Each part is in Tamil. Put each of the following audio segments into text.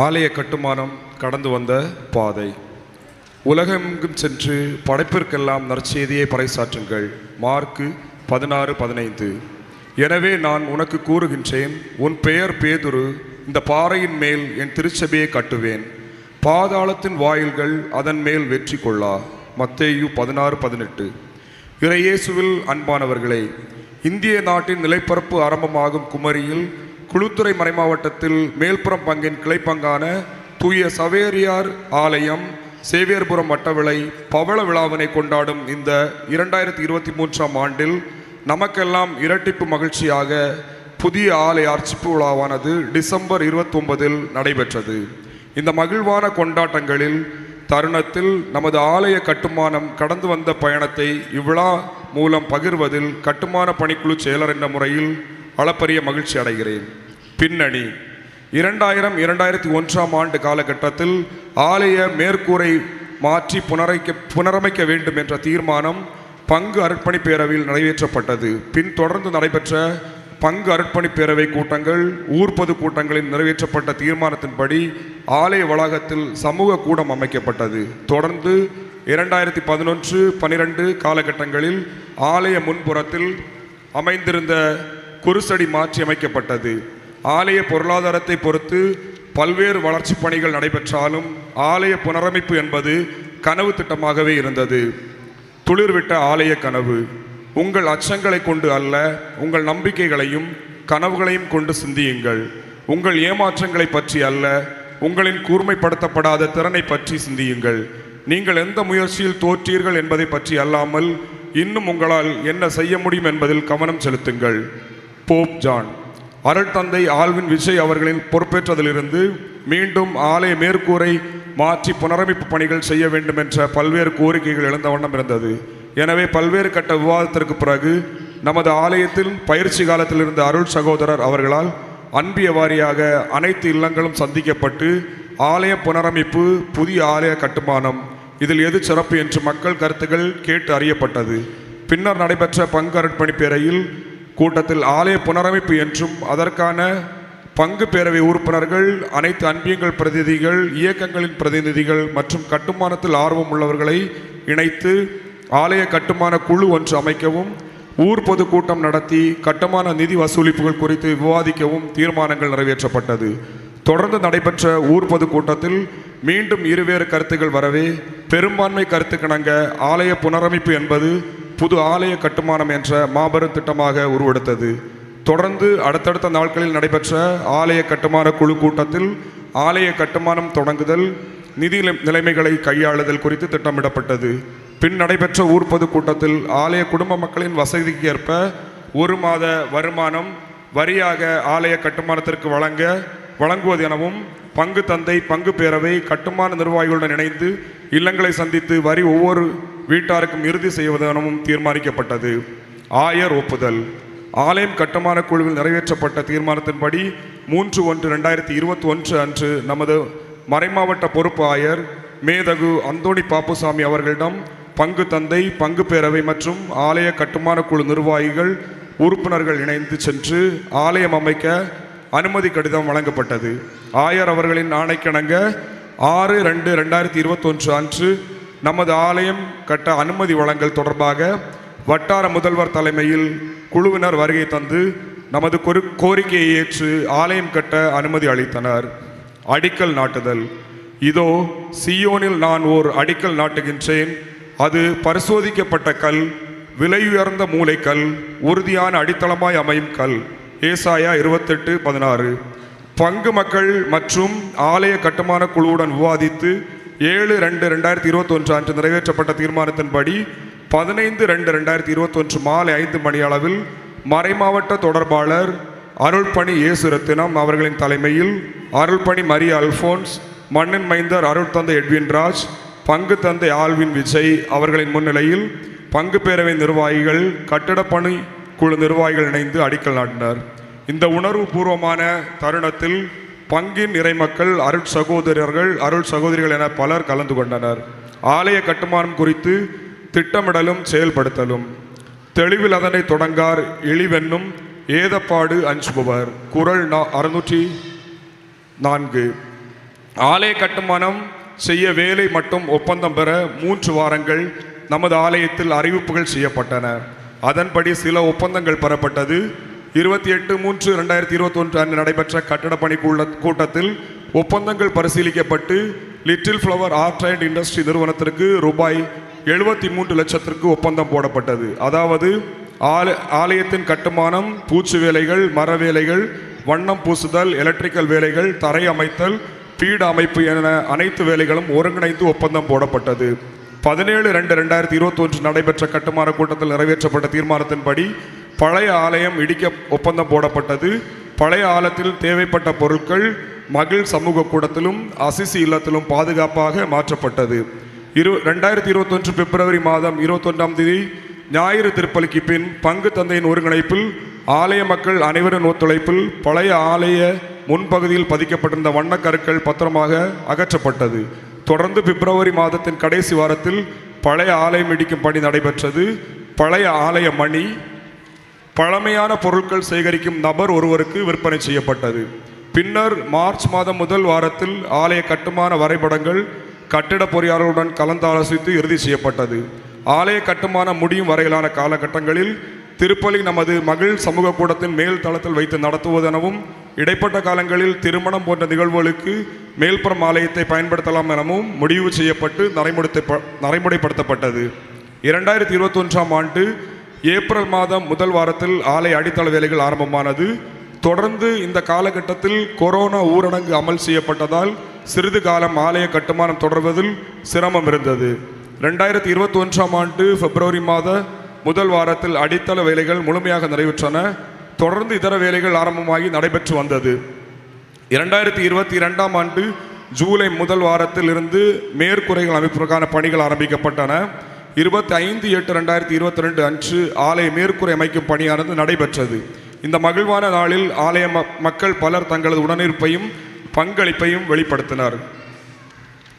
ஆலய கட்டுமானம் கடந்து வந்த பாதை. உலகெங்கும் சென்று படைப்பிற்கெல்லாம் நற்செய்தியை பறைசாற்றுங்கள். மார்க்கு பதினாறு பதினைந்து. எனவே நான் உனக்கு கூறுகின்றேன் உன் பெயர் பேதுரு இந்த பாறையின் மேல் என் திருச்சபையை கட்டுவேன். பாதாளத்தின் வாயில்கள் அதன் மேல் வெற்றி கொள்ளா. மத்தேயு பதினாறு பதினெட்டு. இறையேசுவில் அன்பானவர்களே இந்திய நாட்டின் நிலைப்பரப்பு ஆரம்பமாகும் குமரியில் குளுத்துறை மறைமாவட்டத்தில் மேல்புறம் பங்கின் கிளைப்பங்கான தூய சவேரியார் ஆலயம் சேவியர்புரம் வட்டவிளை பவள விழாவினை கொண்டாடும் இந்த இரண்டாயிரத்தி இருபத்தி மூன்றாம் ஆண்டில் நமக்கெல்லாம் இரட்டிப்பு மகிழ்ச்சியாக புதிய ஆலய அர்ச்சிப்பு விழாவானது டிசம்பர் இருபத்தொன்பதில் நடைபெற்றது. இந்த மகிழ்வான கொண்டாட்டங்களில் தருணத்தில் நமது ஆலய கட்டுமானம் கடந்து வந்த பயணத்தை இவ்விழா மூலம் பகிர்வதில் கட்டுமான பணிக்குழு செயலர் என்ற முறையில் அளப்பரிய மகிழ்ச்சி அடைகிறேன். பின்னணி. இரண்டாயிரம் இரண்டாயிரத்தி ஒன்றாம் ஆண்டு காலகட்டத்தில் ஆலய மேற்கூரை மாற்றி புனரைக்க புனரமைக்க வேண்டும் என்ற தீர்மானம் பங்கு அர்ப்பணி பேரவையில் நிறைவேற்றப்பட்டது. பின் தொடர்ந்து நடைபெற்ற பங்கு அர்ப்பணி பேரவை கூட்டங்கள் ஊர்ப்பது கூட்டங்களில் நிறைவேற்றப்பட்ட தீர்மானத்தின்படி ஆலய வளாகத்தில் சமூக கூடம் அமைக்கப்பட்டது. தொடர்ந்து இரண்டாயிரத்தி பதினொன்று பனிரெண்டு காலகட்டங்களில் ஆலய முன்புறத்தில் அமைந்திருந்த குருசடி மாற்றி அமைக்கப்பட்டது. ஆலய பொருளாதாரத்தை பொறுத்து பல்வேறு வளர்ச்சி பணிகள் நடைபெற்றாலும் ஆலய புனரமைப்பு என்பது கனவு திட்டமாகவே இருந்தது. துளிர்விட்ட ஆலய கனவு. உங்கள் அச்சங்களை கொண்டு அல்ல உங்கள் நம்பிக்கைகளையும் கனவுகளையும் கொண்டு சிந்தியுங்கள். உங்கள் ஏமாற்றங்களை பற்றி அல்ல உங்களின் கூர்மைப்படுத்தப்படாத திறனை பற்றி சிந்தியுங்கள். நீங்கள் எந்த முயற்சியில் தோற்றீர்கள் என்பதை பற்றி அல்லாமல் இன்னும் உங்களால் என்ன செய்ய முடியும் என்பதில் கவனம் செலுத்துங்கள். Pope John. அருட்தந்தை ஆல்வின் விஜய் அவர்களின் பொறுப்பேற்றதிலிருந்து மீண்டும் ஆலய மேற்கூரை மாற்றி புனரமைப்பு பணிகள் செய்ய வேண்டும் என்ற பல்வேறு கோரிக்கைகள் எழுந்த வண்ணம் இருந்தது. எனவே பல்வேறு கட்ட விவாதத்திற்கு பிறகு நமது ஆலயத்தில் பயிற்சி காலத்தில் இருந்த அருள் சகோதரர் அவர்களால் அன்பிய வாரியாக அனைத்து இல்லங்களும் சந்திக்கப்பட்டு ஆலய புனரமைப்பு புதிய ஆலய கட்டுமானம் இதில் எது சிறப்பு என்று மக்கள் கருத்துக்கள் கேட்டு அறியப்பட்டது. பின்னர் நடைபெற்ற பங்கு அருட்பணி பேரையில் கூட்டத்தில் ஆலய புனரமைப்பு என்றும் அதற்கான பங்கு பேரவை உறுப்பினர்கள் அனைத்து அன்பியங்கள் பிரதிநிதிகள் இயக்கங்களின் பிரதிநிதிகள் மற்றும் கட்டுமானத்தில் ஆர்வம் உள்ளவர்களை இணைத்து ஆலய கட்டுமான குழு ஒன்று அமைக்கவும் ஊர் பொதுக்கூட்டம் நடத்தி கட்டுமான நிதி வசூலிப்புகள் குறித்து விவாதிக்கவும் தீர்மானங்கள் நிறைவேற்றப்பட்டது. தொடர்ந்து நடைபெற்ற ஊர் பொதுக்கூட்டத்தில் மீண்டும் இருவேறு கருத்துக்கள் வரவே பெரும்பான்மை கருத்துக்கிணங்க ஆலய புனரமைப்பு என்பது புது ஆலய கட்டுமானம் என்ற மாபெரும் திட்டமாக உருவெடுத்தது. தொடர்ந்து அடுத்தடுத்த நாட்களில் நடைபெற்ற ஆலய கட்டுமான குழு கூட்டத்தில் ஆலய கட்டுமானம் தொடங்குதல் நிதி நிலைமைகளை கையாளுதல் குறித்து திட்டமிடப்பட்டது. பின் நடைபெற்ற ஊர்ப்பது கூட்டத்தில் ஆலய குடும்ப மக்களின் வசதிக்கு ஏற்ப ஒரு மாத வருமானம் வரியாக ஆலய கட்டுமானத்திற்கு வழங்க வழங்குவது எனவும் பங்கு தந்தை பங்கு பேரவை கட்டுமான நிர்வாகிகளுடன் இணைந்து இல்லங்களை சந்தித்து வரி ஒவ்வொரு வீட்டாருக்கும் இறுதி செய்வதனமும் தீர்மானிக்கப்பட்டது. ஆயர் ஒப்புதல். ஆலயம் கட்டுமான குழுவில் நிறைவேற்றப்பட்ட தீர்மானத்தின்படி மூன்று ஒன்று ரெண்டாயிரத்தி இருபத்தி ஒன்று அன்று நமது மறைமாவட்ட பொறுப்பு ஆயர் மேதகு அந்தோணி பாப்புசாமி அவர்களிடம் பங்கு தந்தை பங்கு பேரவை மற்றும் ஆலய கட்டுமான குழு நிர்வாகிகள் உறுப்பினர்கள் இணைந்து சென்று ஆலயம் அமைக்க அனுமதி கடிதம் வழங்கப்பட்டது. ஆயர் அவர்களின் ஆணைக்கிணங்க ஆறு ரெண்டு ரெண்டாயிரத்தி இருபத்தொன்று அன்று நமது ஆலயம் கட்ட அனுமதி வழங்கல் தொடர்பாக வட்டார முதல்வர் தலைமையில் குழுவினர் வருகை தந்து நமது கொரு- கோரிக்கையை ஏற்று ஆலயம் கட்ட அனுமதி அளித்தனர். அடிக்கல் நாட்டுதல். இதோ சியோனில் நான் ஓர் அடிக்கல் நாட்டுகின்றேன். அது பரிசோதிக்கப்பட்ட கல் விலையுயர்ந்த மூளைக்கல் உறுதியான அடித்தளமாய் அமையும் கல். ஏசாயா இருபத்தெட்டு பதினாறு. பங்கு மக்கள் மற்றும் ஆலய கட்டுமான குழுவுடன் விவாதித்து ஏழு ரெண்டு ரெண்டாயிரத்தி இருபத்தொன்று அன்று நிறைவேற்றப்பட்ட தீர்மானத்தின்படி பதினைந்து ரெண்டு ரெண்டாயிரத்தி இருபத்தொன்று மாலை ஐந்து மணி அளவில் மறைமாவட்ட தொடர்பாளர் அருள்பணி இயேசு ரத்தினம் அவர்களின் தலைமையில் அருள்பணி மரிய அல்ஃபோன்ஸ் மண்ணின் மைந்தர் அருள் தந்தை எட்வின் ராஜ் பங்கு தந்தை ஆல்வின் விஜய் அவர்களின் முன்னிலையில் பங்கு பேரவை நிர்வாகிகள் கட்டிடப்பணி குழு நிர்வாகிகள் இணைந்து அடிக்கல் நாட்டினர். இந்த உணர்வு பூர்வமான தருணத்தில் பங்கின் இறைமக்கள் அருள் சகோதரர்கள் அருள் சகோதரிகள் என பலர் கலந்து கொண்டனர். ஆலய கட்டுமானம் குறித்து திட்டமிடலும் செயல்படுத்தலும். தெளிவில் அதனை தொடங்கார் இழிவென்னும் ஏதப்பாடு அஞ்சுபவர். குரல் நா அறுநூற்றி நான்கு. ஆலய கட்டுமானம் செய்ய வேலை மட்டும் ஒப்பந்தம் பெற மூன்று வாரங்கள் நமது ஆலயத்தில் அறிவிப்புகள் செய்யப்பட்டன. அதன்படி சில ஒப்பந்தங்கள் பெறப்பட்டது. இருபத்தி எட்டு மூன்று ரெண்டாயிரத்தி இருபத்தொன்று அன்று நடைபெற்ற கட்டடப் பணி கூட்டத்தில் ஒப்பந்தங்கள் பரிசீலிக்கப்பட்டு little flower art and industry நிறுவனத்திற்கு ரூபாய் எழுபத்தி மூன்று லட்சத்திற்கு ஒப்பந்தம் போடப்பட்டது. அதாவது ஆல- ஆலயத்தின் கட்டுமானம் பூச்சு வேலைகள் மர வேலைகள் வண்ணம் பூசுதல் எலக்ட்ரிக்கல் வேலைகள் தரை அமைத்தல் பீட அமைப்பு என அனைத்து வேலைகளும் ஒருங்கிணைந்து ஒப்பந்தம் போடப்பட்டது. பதினேழு ரெண்டு ரெண்டாயிரத்தி இருபத்தொன்று நடைபெற்ற கட்டுமான கூட்டத்தில் நிறைவேற்றப்பட்ட தீர்மானத்தின்படி பழைய ஆலயம் இடிக்க ஒப்பந்தம் போடப்பட்டது. பழைய ஆலயத்தில் தேவைப்பட்ட பொருட்கள் மகிழ் சமூக கூடத்திலும் அசிசி இல்லத்திலும் பாதுகாப்பாக மாற்றப்பட்டது. இரு ரெண்டாயிரத்தி இருபத்தொன்று பிப்ரவரி மாதம் இருபத்தொன்றாம் தேதி ஞாயிறு திருப்பலிக்கு பின் பங்கு தந்தையின் ஒருங்கிணைப்பில் ஆலய மக்கள் அனைவரின் ஒத்துழைப்பில் பழைய ஆலய முன்பகுதியில் பதிக்கப்பட்டிருந்த வண்ணக்கருக்கள் பத்திரமாக அகற்றப்பட்டது. தொடர்ந்து பிப்ரவரி மாதத்தின் கடைசி வாரத்தில் பழைய ஆலயம் இடிக்கும் பணி நடைபெற்றது. பழைய ஆலய மணி பழமையான பொருட்கள் சேகரிக்கும் நபர் ஒருவருக்கு விற்பனை செய்யப்பட்டது. பின்னர் மார்ச் மாதம் முதல் வாரத்தில் ஆலய கட்டுமான வரைபடங்கள் கட்டிட பொறியாளர்களுடன் கலந்தாலோசித்து இறுதி செய்யப்பட்டது. ஆலய கட்டுமான முடியும் வரையிலான காலகட்டங்களில் திருப்பலி நமது மகிழ் சமூக கூடத்தின் மேல் தளத்தில் வைத்து நடத்துவதெனவும் இடைப்பட்ட காலங்களில் திருமணம் போன்ற நிகழ்வுகளுக்கு மேல்புறம் ஆலயத்தை பயன்படுத்தலாம் எனவும் முடிவு செய்யப்பட்டு நடைமுறைத்த நடைமுறைப்படுத்தப்பட்டது. இரண்டாயிரத்தி இருபத்தொன்றாம் ஆண்டு ஏப்ரல் மாதம் முதல் வாரத்தில் ஆலை அடித்தள வேலைகள் ஆரம்பமானது. தொடர்ந்து இந்த காலகட்டத்தில் கொரோனா ஊரடங்கு அமல் செய்யப்பட்டதால் சிறிது காலம் ஆலய கட்டுமானம் தொடர்வதில் சிரமம் இருந்தது. ரெண்டாயிரத்தி இருபத்தி ஒன்றாம் ஆண்டு பிப்ரவரி மாத முதல் வாரத்தில் அடித்தள வேலைகள் முழுமையாக நிறைவேற்றன. தொடர்ந்து இதர வேலைகள் ஆரம்பமாகி நடைபெற்று வந்தது. இரண்டாயிரத்தி இருபத்தி இரண்டாம் ஆண்டு ஜூலை முதல் வாரத்தில் இருந்து மேற்குறைகள் அமைப்பதற்கான பணிகள் ஆரம்பிக்கப்பட்டன. இருபத்தி ஐந்து எட்டு ரெண்டாயிரத்தி இருபத்தி ரெண்டு அன்று ஆலய மேற்கூரை அமைக்கும் பணியானது நடைபெற்றது. இந்த மகிழ்வான நாளில் ஆலய ம- மக்கள் பலர் தங்களது உடனிருப்பையும் பங்களிப்பையும் வெளிப்படுத்தினர்.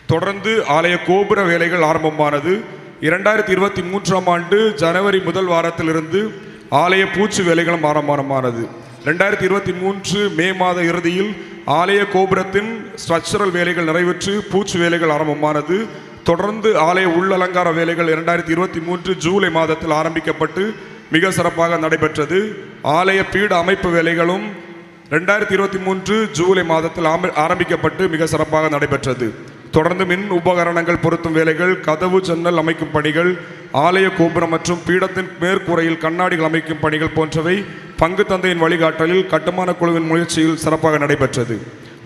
தொடர்ந்து ஆலய கோபுர வேலைகள் ஆரம்பமானது. இரண்டாயிரத்தி இருபத்தி மூன்றாம் ஆண்டு ஜனவரி முதல் வாரத்திலிருந்து ஆலய பூச்சு வேலைகளும் ஆரம்பமானது. ரெண்டாயிரத்தி இருபத்தி மூன்று மே மாத இறுதியில் ஆலய கோபுரத்தின் ஸ்ட்ரக்சரல் வேலைகள் நிறைவேற்று பூச்சு வேலைகள் ஆரம்பமானது. தொடர்ந்து ஆலய உள்ளலங்கார வேலைகள் இரண்டாயிரத்தி இருபத்தி மூன்று ஜூலை மாதத்தில் ஆரம்பிக்கப்பட்டு மிக சிறப்பாக நடைபெற்றது. ஆலய பீட அமைப்பு வேலைகளும் ரெண்டாயிரத்தி இருபத்தி மூன்று ஜூலை மாதத்தில் ஆரம்பிக்கப்பட்டு மிக சிறப்பாக நடைபெற்றது. தொடர்ந்து மின் உபகரணங்கள் பொருத்தும் வேலைகள் கதவு ஜன்னல் அமைக்கும் பணிகள் ஆலய கோபுரம் மற்றும் பீடத்தின் மேற்கூரையில் கண்ணாடிகள் அமைக்கும் பணிகள் போன்றவை பங்கு தந்தையின் வழிகாட்டலில் கட்டுமான குழுவின் முயற்சியில் சிறப்பாக நடைபெற்றது.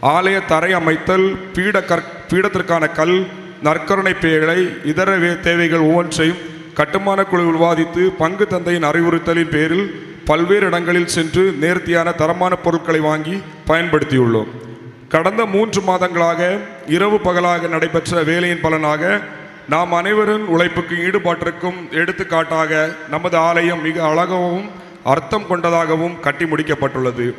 ஆலய தரை அமைத்தல் பீட கற் பீடத்திற்கான கல் நற்கருணை பேழை இதர வே- தேவைகள் ஒவ்வொன்றையும் கட்டுமான குழு விவாதித்து பங்கு தந்தையின் அறிவுறுத்தலின் பேரில் பல்வேறு இடங்களில் சென்று நேர்த்தியான தரமான பொருட்களை வாங்கி பயன்படுத்தியுள்ளோம். கடந்த மூன்று மாதங்களாக இரவு பகலாக நடைபெற்ற வேலையின் பலனாக நாம் அனைவரின் உழைப்புக்கு ஈடுபாட்டிற்கும் எடுத்துக்காட்டாக நமது ஆலயம் மிக அழகாகவும் அர்த்தம் கொண்டதாகவும் கட்டி முடிக்கப்பட்டுள்ளது.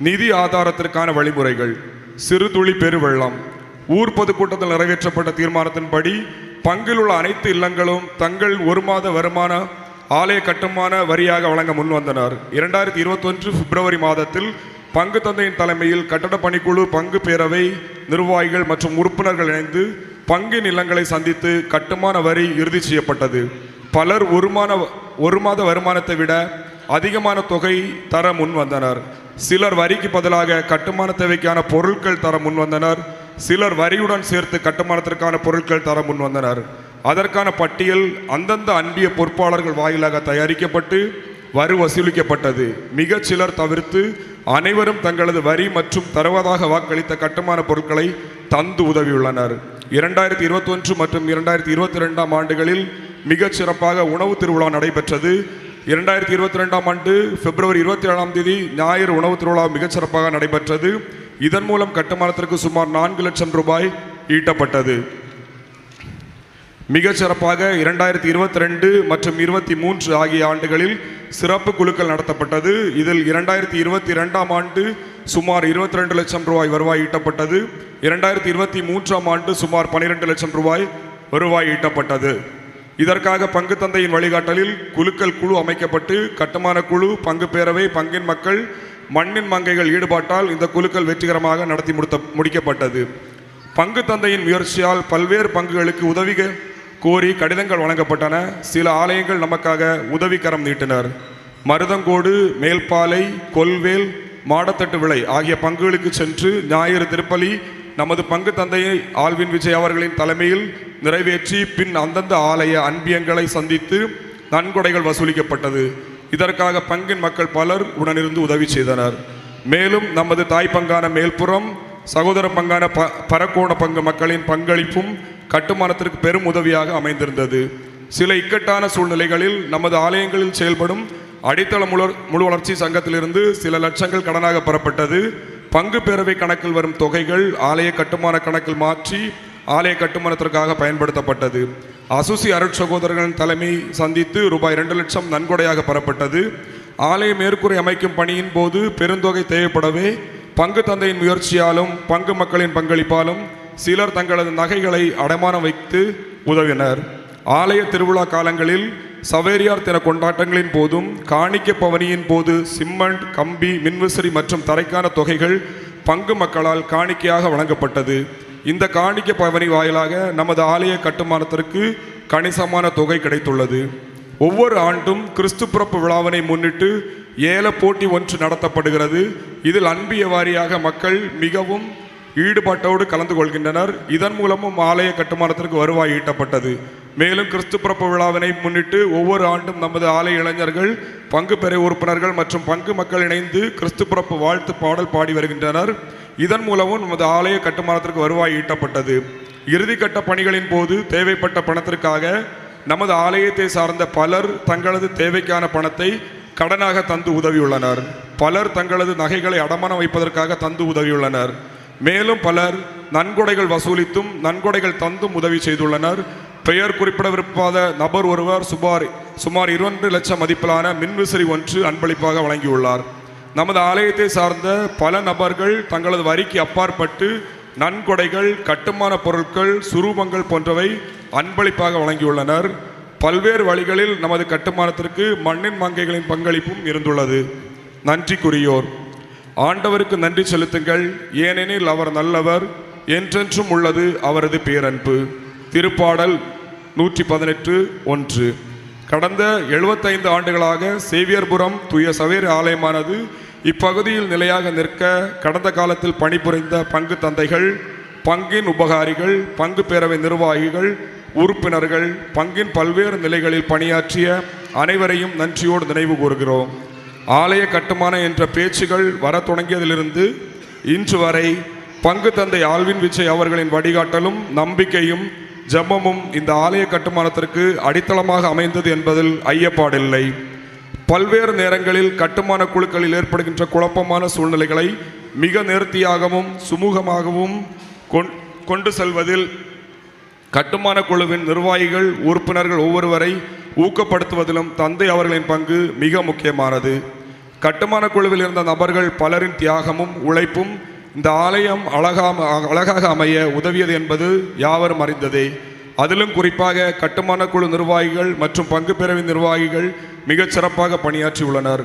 நிதி ஆதாரத்திற்கான வழிமுறைகள். சிறு துளி பெருவெள்ளம். ஊர் பொதுக்கூட்டத்தில் நிறைவேற்றப்பட்ட தீர்மானத்தின்படி பங்கில் உள்ள அனைத்து இல்லங்களும் தங்கள் ஒரு மாத வருமான ஆலய கட்டுமான வரியாக வழங்க முன்வந்தனர். இரண்டாயிரத்தி இருபத்தொன்று பிப்ரவரி மாதத்தில் பங்கு தந்தையின் தலைமையில் கட்டட பணிக்குழு பங்கு பேரவை நிர்வாகிகள் மற்றும் உறுப்பினர்கள் இணைந்து பங்கின் இல்லங்களை சந்தித்து கட்டுமான வரி இறுதி செய்யப்பட்டது. பலர் ஒரு மான ஒரு மாத வருமானத்தை விட அதிகமான தொகை தர முன் வந்தனர் சிலர் வரிக்கு பதிலாக கட்டுமான தேவைக்கான பொருட்கள் தர முன் வந்தனர் சிலர் வரியுடன் சேர்த்து கட்டுமானத்திற்கான பொருட்கள் தர முன் வந்தனர். அதற்கான பட்டியல் அந்தந்த அன்பிய பொறுப்பாளர்கள் வாயிலாக தயாரிக்கப்பட்டு வரி வசூலிக்கப்பட்டது. மிகச் சிலர் தவிர்த்து அனைவரும் தங்களது வரி மற்றும் தருவதாக வாக்களித்த கட்டுமான பொருட்களை தந்து உதவியுள்ளனர். இரண்டாயிரத்தி இருபத்தொன்று மற்றும் இரண்டாயிரத்தி இருபத்தி ரெண்டாம் ஆண்டுகளில் மிகச் சிறப்பாக உணவு திருவிழா நடைபெற்றது. இரண்டாயிரத்தி இருபத்தி ரெண்டாம் ஆண்டு பிப்ரவரி இருபத்தி ஏழாம் தேதி ஞாயிறு உணவு திருவிழா மிகச் சிறப்பாக நடைபெற்றது. இதன் மூலம் கட்டுமானத்திற்கு சுமார் நான்கு லட்சம் ரூபாய் ஈட்டப்பட்டது. மிகச்சிறப்பாக இரண்டாயிரத்தி இருபத்தி ரெண்டு மற்றும் இருபத்தி மூன்று ஆகிய ஆண்டுகளில் சிறப்பு குழுக்கள் நடத்தப்பட்டது. இதில் இரண்டாயிரத்தி இருபத்தி ரெண்டாம் ஆண்டு சுமார் இருபத்தி ரெண்டு லட்சம் ரூபாய் வருவாய் ஈட்டப்பட்டது. இரண்டாயிரத்தி இருபத்தி மூன்றாம் ஆண்டு சுமார் பன்னிரெண்டு லட்சம் ரூபாய் வருவாய் ஈட்டப்பட்டது. இதற்காக பங்கு தந்தையின் வழிகாட்டலில் குழுக்கள் குழு அமைக்கப்பட்டு கட்டுமான குழு பங்கு பேரவை பங்கின் மக்கள் மண்ணின் மங்கைகள் ஈடுபாட்டால் இந்த குழுக்கள் வெற்றிகரமாக நடத்தி முடித்த முடிக்கப்பட்டது. பங்கு தந்தையின் முயற்சியால் பல்வேறு பங்குகளுக்கு உதவி கோரி கடிதங்கள் வழங்கப்பட்டன. சில ஆலயங்கள் நமக்காக உதவிக்கரம் நீட்டினர். மருதங்கோடு மேல்பாலை கொல்வேல் மாடத்தட்டு விலை ஆகிய பங்குகளுக்கு சென்று ஞாயிறு திருப்பலி நமது பங்கு தந்தையை ஆல்வின் விஜய் அவர்களின் தலைமையில் நிறைவேற்றி பின் அந்தந்த ஆலய அன்பியங்களை சந்தித்து நன்கொடைகள் வசூலிக்கப்பட்டது. இதற்காக பங்கின் மக்கள் பலர் உடனிருந்து உதவி செய்தனர். மேலும் நமது தாய் பங்கான மேல்புறம் சகோதர பங்கான ப பரக்கோண பங்கு மக்களின் பங்களிப்பும் கட்டுமானத்திற்கு பெரும் உதவியாக அமைந்திருந்தது. சில இக்கட்டான சூழ்நிலைகளில் நமது ஆலயங்களில் செயல்படும் அடித்தள முழு முழு வளர்ச்சி சங்கத்திலிருந்து சில லட்சங்கள் கடனாக பெறப்பட்டது. பங்கு பேரவை கணக்கில் வரும் தொகைகள் ஆலய கட்டுமான கணக்கில் மாற்றி ஆலய கட்டுமானத்திற்காக பயன்படுத்தப்பட்டது. அசுசி அருட்சகோதரர்களின் தலைமை சந்தித்து ரூபாய் இரண்டு லட்சம் நன்கொடையாக பெறப்பட்டது. ஆலய மேற்கூரை அமைக்கும் பணியின் போது பெருந்தொகை தேவைப்படவே பங்கு தந்தையின் முயற்சியாலும் பங்கு மக்களின் பங்களிப்பாலும் சிலர் தங்களது நகைகளை அடமானம் வைத்து உதவினர். ஆலய திருவிழா காலங்களில் சவேரியார் தின கொண்டாட்டங்களின் போதும் காணிக்க பவனியின் போது சிம்மண்ட் கம்பி மின்விசிறி மற்றும் தரைக்கான தொகைகள் பங்கு மக்களால் காணிக்கையாக வழங்கப்பட்டது. இந்த காணிக்க பவனி வாயிலாக நமது ஆலய கட்டுமானத்திற்கு கணிசமான தொகை கிடைத்துள்ளது. ஒவ்வொரு ஆண்டும் கிறிஸ்து பிறப்பு விழாவினை முன்னிட்டு ஏல போட்டி ஒன்று நடத்தப்படுகிறது. இதில் அன்பிய வாரியாக மக்கள் மிகவும் ஈடுபாட்டோடு கலந்து கொள்கின்றனர். இதன் மூலமும் ஆலய கட்டுமானத்திற்கு வருவாய் ஈட்டப்பட்டது. மேலும் கிறிஸ்து பிறப்பு விழாவினை முன்னிட்டு ஒவ்வொரு ஆண்டும் நமது ஆலய இளைஞர்கள் பங்கு பெற உறுப்பினர்கள் மற்றும் பங்கு மக்கள் இணைந்து கிறிஸ்து பிறப்பு வாழ்த்து பாடல் பாடி வருகின்றனர். இதன் மூலமும் நமது ஆலய கட்டுமானத்திற்கு வருவாய் ஈட்டப்பட்டது. இறுதிக்கட்ட பணிகளின் போது தேவைப்பட்ட பணத்திற்காக நமது ஆலயத்தை சார்ந்த பலர் தங்களது தேவைக்கான பணத்தை கடனாக தந்து உதவியுள்ளனர். பலர் தங்களது நகைகளை அடமானம் வைப்பதற்காக தந்து உதவியுள்ளனர். மேலும் பலர் நன்கொடைகள் வசூலித்தும் நன்கொடைகள் தந்தும் உதவி செய்துள்ளனர். பெயர் குறிப்பிடவிருப்பாத நபர் ஒருவர் சுமார் சுமார் இரண்டு லட்சம் மதிப்பிலான மின்விசிறி ஒன்று அன்பளிப்பாக வழங்கியுள்ளார். நமது ஆலயத்தை சார்ந்த பல நபர்கள் தங்களது வரிக்கு அப்பாற்பட்டு நன்கொடைகள் கட்டுமான பொருட்கள் சுரூபங்கள் போன்றவை அன்பளிப்பாக வழங்கியுள்ளனர். பல்வேறு வழிகளில் நமது கட்டுமானத்திற்கு மண்ணின் மங்கைகளின் பங்களிப்பும் இருந்துள்ளது. நன்றிக்குரியோர் ஆண்டவருக்கு நன்றி செலுத்துங்கள். ஏனெனில் அவர் நல்லவர். என்றென்றும் உள்ளது அவரது பேரன்பு. திருப்பாடல் நூற்றி பதினெட்டு ஒன்று. கடந்த எழுபத்தைந்து ஆண்டுகளாக சேவியர்புரம் தூய சவேர் ஆலயமானது இப்பகுதியில் நிலையாக நிற்க கடந்த காலத்தில் பணிபுரிந்த பங்கு தந்தைகள் பங்கின் உபகாரிகள் பங்கு பேரவை நிர்வாகிகள் உறுப்பினர்கள் பங்கின் பல்வேறு நிலைகளில் பணியாற்றிய அனைவரையும் நன்றியோடு நினைவு கூறுகிறோம். ஆலய கட்டுமானம் என்ற பேச்சுகள் வர தொடங்கியதிலிருந்து இன்று வரை பங்கு தந்தை ஆல்வின் விஜய் அவர்களின் வழிகாட்டலும் நம்பிக்கையும் ஜெபமும் இந்த ஆலய கட்டுமானத்திற்கு அடித்தளமாக அமைந்தது என்பதில் ஐயப்பாடில்லை. பல்வேறு நேரங்களில் கட்டுமான குழுக்களில் ஏற்படுகின்ற குழப்பமான சூழ்நிலைகளை மிக நேர்த்தியாகவும் சுமூகமாகவும் கொண்- கொண்டு செல்வதில் கட்டுமான குழுவின் நிர்வாகிகள் உறுப்பினர்கள் ஒவ்வொருவரை ஊக்கப்படுத்துவதிலும் தந்தை அவர்களின் பங்கு மிக முக்கியமானது. கட்டுமான குழுவில் இருந்த நபர்கள் பலரின் தியாகமும் உழைப்பும் இந்த ஆலயம் அழகாம அழகாக அமைய உதவியது என்பது யாவரும் அறிந்ததே. அதிலும் குறிப்பாக கட்டுமான குழு நிர்வாகிகள் மற்றும் பங்கு பேரவை நிர்வாகிகள் மிகச் சிறப்பாக பணியாற்றியுள்ளனர்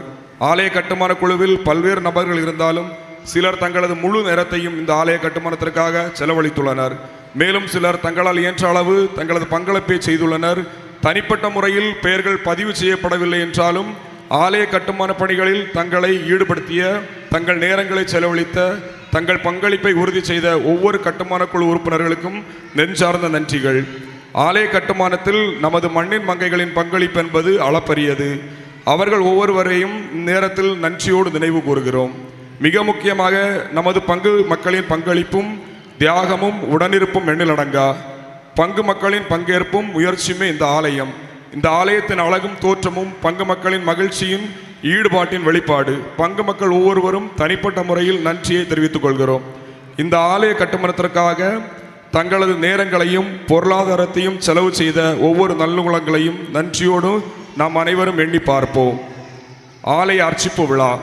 ஆலய கட்டுமான குழுவில் பல்வேறு நபர்கள் இருந்தாலும் சிலர் தங்களது முழு நேரத்தையும் இந்த ஆலய கட்டுமானத்திற்காக செலவழித்துள்ளனர். மேலும் சிலர் தங்களால் இயன்ற அளவு தங்களது பங்களிப்பை செய்துள்ளனர். தனிப்பட்ட முறையில் பெயர்கள் பதிவு செய்யப்படவில்லை என்றாலும் ஆலய கட்டுமான பணிகளில் தங்களை ஈடுபடுத்திய தங்கள் நேரங்களை செலவழித்த தங்கள் பங்களிப்பை உறுதி செய்த ஒவ்வொரு கட்டுமான குழு உறுப்பினர்களுக்கும் நெஞ்சார்ந்த நன்றிகள். ஆலய கட்டுமானத்தில் நமது மண்ணின் மங்கைகளின் பங்களிப்பு என்பது அளப்பரியது. அவர்கள் ஒவ்வொருவரையும் இந்நேரத்தில் நன்றியோடு நினைவு கூறுகிறோம். மிக முக்கியமாக நமது பங்கு மக்களின் பங்களிப்பும் தியாகமும் உடனிருப்பும் எண்ணிலடங்கா பங்கு மக்களின் பங்கேற்பும் முயற்சியுமே இந்த ஆலயம். இந்த ஆலயத்தின் அழகும் தோற்றமும் பங்கு மக்களின் மகிழ்ச்சியும் ஈடுபாட்டின் வெளிப்பாடு. பங்கு மக்கள் ஒவ்வொருவரும் தனிப்பட்ட முறையில் நன்றியை தெரிவித்துக் கொள்கிறோம். இந்த ஆலய கட்டுமானத்திற்காக தங்களது நேரங்களையும் பொருளாதாரத்தையும் செலவு செய்த ஒவ்வொரு நல்லுகுலங்களையும் நன்றியோடு நாம் அனைவரும் எண்ணி பார்ப்போம். ஆலய அர்ச்சிப்பு விழா.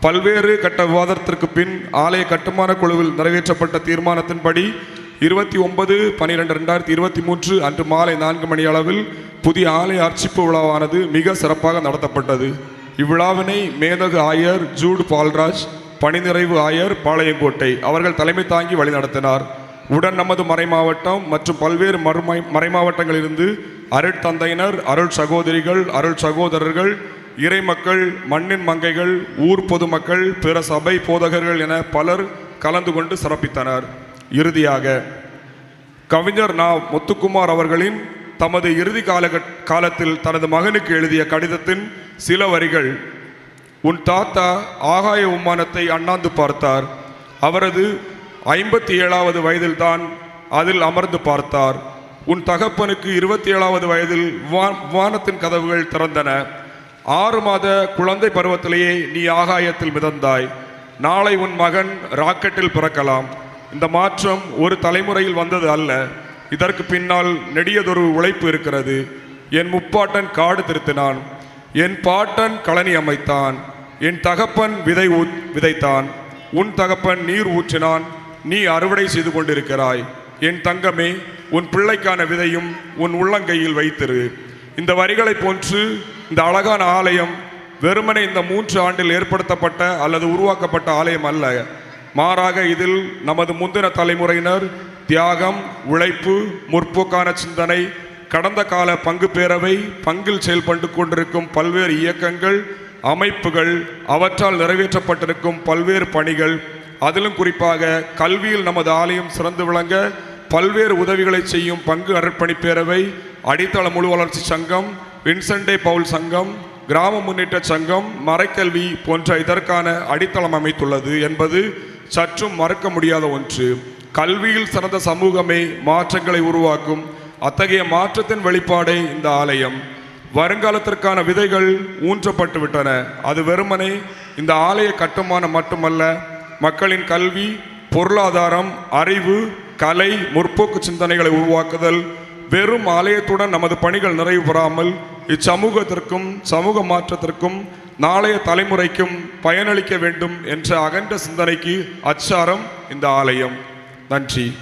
பல்வேறு கட்ட விவாதத்திற்கு பின் ஆலய கட்டுமான குழுவில் நிறைவேற்றப்பட்ட தீர்மானத்தின்படி இருபத்தி ஒன்பது பன்னிரெண்டு ரெண்டாயிரத்தி இருபத்தி மூன்று அன்று மாலை நான்கு மணி அளவில் புதிய ஆலய அர்ச்சிப்பு விழாவானது மிக சிறப்பாக நடத்தப்பட்டது. இவ்விழாவினை மேதகு ஆயர் ஜூட் பால்ராஜ் பணிநிறைவு ஆயர் பாளையங்கோட்டை அவர்கள் தலைமை தாங்கி வழிநடத்தினார் உடன் நமது மறைமாவட்டம் மற்றும் பல்வேறு மறுமை மறைமாவட்டங்களிலிருந்து அருட்தந்தையினர் அருள் சகோதரிகள் அருள் சகோதரர்கள் இறைமக்கள் மண்ணின் மங்கைகள் ஊர் பொதுமக்கள் பிற சபை போதகர்கள் என பலர் கலந்து கொண்டு சிறப்பித்தனர். இறுதியாக கவிஞர் நா. முத்துக்குமார் அவர்களின் தமது இறுதி கால காலத்தில் தனது மகனுக்கு எழுதிய கடிதத்தின் சில வரிகள். உன் தாத்தா ஆகாய விமானத்தை அண்ணாந்து பார்த்தார். அவரது ஐம்பத்தி ஏழாவது வயதில்தான் அதில் அமர்ந்து பார்த்தார். உன் தகப்பனுக்கு இருபத்தி ஏழாவது வயதில் விமானத்தின் கதவுகள் திறந்தன. ஆறு மாத குழந்தை பருவத்திலேயே நீ ஆகாயத்தில் மிதந்தாய். நாளை உன் மகன் ராக்கெட்டில் பிறக்கலாம். இந்த மாற்றம் ஒரு தலைமுறையில் வந்தது அல்ல. இதற்கு பின்னால் நெடியதொரு உழைப்பு இருக்கிறது. என் முப்பாட்டன் காடு திருத்தினான். என் பாட்டன் கழனி அமைத்தான். என் தகப்பன் விதை ஊ விதைத்தான். உன் தகப்பன் நீர் ஊற்றினான். நீ அறுவடை செய்து கொண்டிருக்கிறாய். என் தங்கமே உன் பிள்ளைக்கான விதையும் உன் உள்ளங்கையில் வைத்திரு. இந்த வரிகளைப் போன்று இந்த அழகான ஆலயம் வெறுமனே இந்த மூன்று ஆண்டில் ஏற்படுத்தப்பட்ட அல்லது உருவாக்கப்பட்ட ஆலயம் அல்ல. மாறாக இதில் நமது முந்தின தலைமுறையினர் தியாகம் உழைப்பு முற்போக்கான சிந்தனை கடந்த கால பங்கு பேரவை பங்கில் செயல்பட்டு கொண்டிருக்கும் பல்வேறு இயக்கங்கள் அமைப்புகள் அவற்றால் நிறைவேற்றப்பட்டிருக்கும் பல்வேறு பணிகள் அதிலும் குறிப்பாக கல்வியில் நமது ஆலயம் சிறந்து விளங்க பல்வேறு உதவிகளை செய்யும் பங்கு அர்ப்பணி பேரவை அடித்தள முழு வளர்ச்சி சங்கம் வின்சென்டே பவுல் சங்கம் கிராம முன்னேற்ற சங்கம் மறைக்கல்வி போன்ற இதற்கான அடித்தளம் அமைத்துள்ளது என்பது சற்றும் மறக்க முடியாத ஒன்று. கல்வியில் சிறந்த சமூகமே மாற்றங்களை உருவாக்கும். அத்தகைய மாற்றத்தின் வெளிப்பாடே இந்த ஆலயம். வருங்காலத்திற்கான விதைகள் ஊன்றப்பட்டு விட்டன. அது வெறுமனே இந்த ஆலய கட்டுமானம் மட்டுமல்ல மக்களின் கல்வி பொருளாதாரம் அறிவு கலை முற்போக்கு சிந்தனைகளை உருவாக்குதல் வெறும் ஆலயத்துடன் நமது பணிகள் நிறைவு பெறாமல் இச்சமூகத்திற்கும் சமூக மாற்றத்திற்கும் நாளைய தலைமுறைக்கும் பயனளிக்க வேண்டும் என்ற அகன்ற சிந்தனைக்கு அச்சாரம் இந்த ஆலயம். நன்றி.